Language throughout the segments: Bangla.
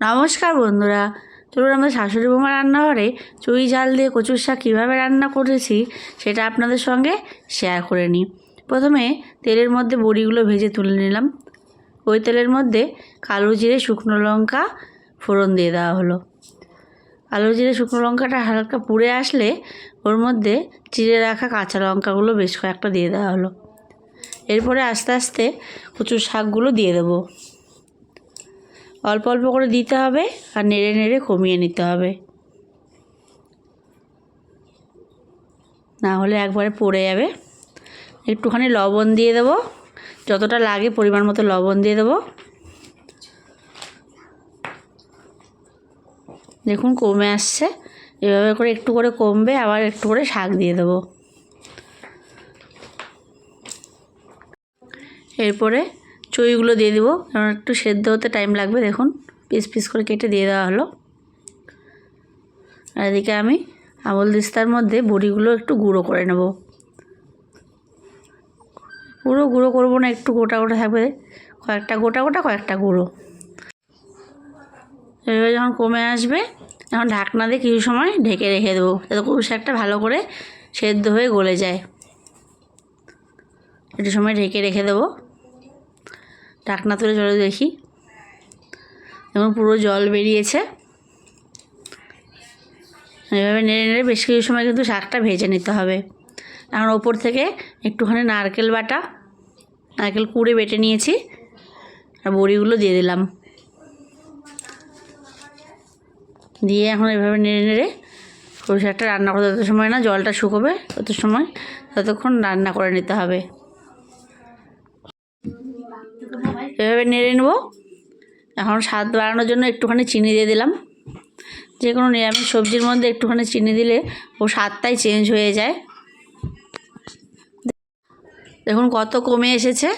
নমস্কার বন্ধুরা, চলুন আমরা শাশুড়ি বৌমা রান্নাঘরে চুই ঝাল দিয়ে কচুর শাক কীভাবে রান্না করেছি সেটা আপনাদের সঙ্গে শেয়ার করে নিই। প্রথমে তেলের মধ্যে বড়িগুলো ভেজে তুলে নিলাম। ওই তেলের মধ্যে কালো জিরে, শুকনো লঙ্কা ফোড়ন দিয়ে দেওয়া হলো। কালো জিরে, শুকনো লঙ্কাটা হালকা পুড়ে আসলে ওর মধ্যে চিড়ে রাখা কাঁচা লঙ্কাগুলো বেশ কয়েকটা দিয়ে দেওয়া হলো। এরপরে আস্তে আস্তে কচুর শাকগুলো দিয়ে দেবো। অল্প অল্প করে দিতে হবে আর নেড়ে নেড়ে কমিয়ে নিতে হবে। না হলে একবারে পড়ে যাবে। একটুখানি লবণ দিয়ে দেবো। যতটা লাগে পরিমাণ মতো লবণ দিয়ে দেবো। দেখুন কমে আসছে। এভাবে করে একটু করে কমবে, আবার একটু করে শাক দিয়ে দেবো। এরপরে চইগুলো দিয়ে দিব। কারণ একটু সেদ্ধ হতে টাইম লাগবে, দেখুন। পিস পিস করে কেটে দিয়ে দেওয়া হলো। আর এদিকে আমি আমল দিস্তার মধ্যে বড়িগুলো একটু গুঁড়ো করে নেব। পুরো গুঁড়ো করব না, একটু গোটা গোটা থাকবে। কয়েকটা গোটা গোটা, কয়েকটা গুঁড়ো। এভাবে যখন কমে আসবে এখন ঢাকনা দিয়ে কিছু সময় ঢেকে রেখে দেবো, যাতে কুরু শাকটা ভালো করে সেদ্ধ হয়ে গলে যায়। একটু সময় ঢেকে রেখে দেবো। ঢাকনা তুলে জলে দেখি। এবং পুরো জল বেরিয়েছে। এভাবে নেড়ে নেড়ে বেশ কিছু সময় কিন্তু শাকটা ভেজে নিতে হবে। এখন ওপর থেকে একটুখানি নারকেল বাটা, নারকেল কুড়ে বেটে নিয়েছি, আর বড়িগুলো দিয়ে দিলাম। দিয়ে এখন এভাবে নেড়ে নেড়ে সরু শাকটা রান্না করতে তত সময় না জলটা শুকোবে, তত সময় ততক্ষণ রান্না করে নিতে হবে। এভাবে নেড়ে নেব। এখন স্বাদ বাড়ানোর জন্য একটুখানি চিনি দিয়ে দিলাম। যে কোনো নিরামিষ সবজির মধ্যে একটুখানি চিনি দিলে ও স্বাদটাই চেঞ্জ হয়ে যায়। দেখুন কত কমে এসেছে।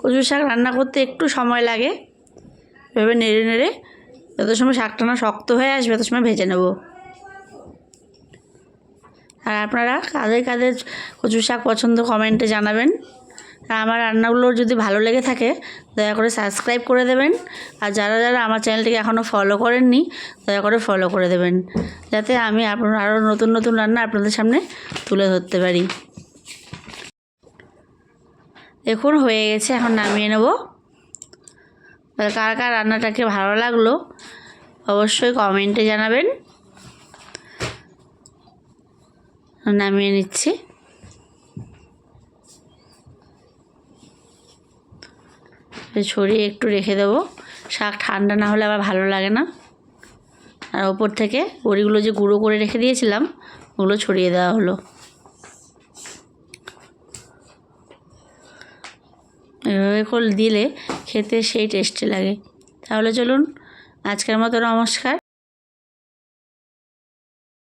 কচু শাক রান্না করতে একটু সময় লাগে। এভাবে নেড়ে নেড়ে যত সময় শাকটা না শক্ত হয়ে আসবে তত সময় ভেজে নেব। আর আপনারা কাদের কাদের কচু শাক পছন্দ কমেন্টে জানাবেন। আর আমার রান্নাগুলো যদি ভালো লেগে থাকে, দয়া করে সাবস্ক্রাইব করে দেবেন। আর যারা যারা আমার চ্যানেলটিকে এখনও ফলো করেননি, দয়া করে ফলো করে দেবেন। যাতে আমি আপনার আরও নতুন নতুন রান্না আপনাদের সামনে তুলে ধরতে পারি। দেখুন, হয়ে গেছে, এখন নামিয়ে নেব। কার কার রান্নাটাকে ভালো লাগল, অবশ্যই কমেন্টে জানাবেন। নামিয়ে নিচ্ছি। ছড়িয়ে একটু রেখে দেবো। শাক ঠান্ডা না হলে আবার ভালো লাগে না। আর ওপর থেকে বড়িগুলো যে গুঁড়ো করে রেখে দিয়েছিলাম, ওগুলো ছড়িয়ে দেওয়া হলো। এভাবে করে দিলে খেতে সেই টেস্টি লাগে। তাহলে চলুন, আজকের মতো নমস্কার।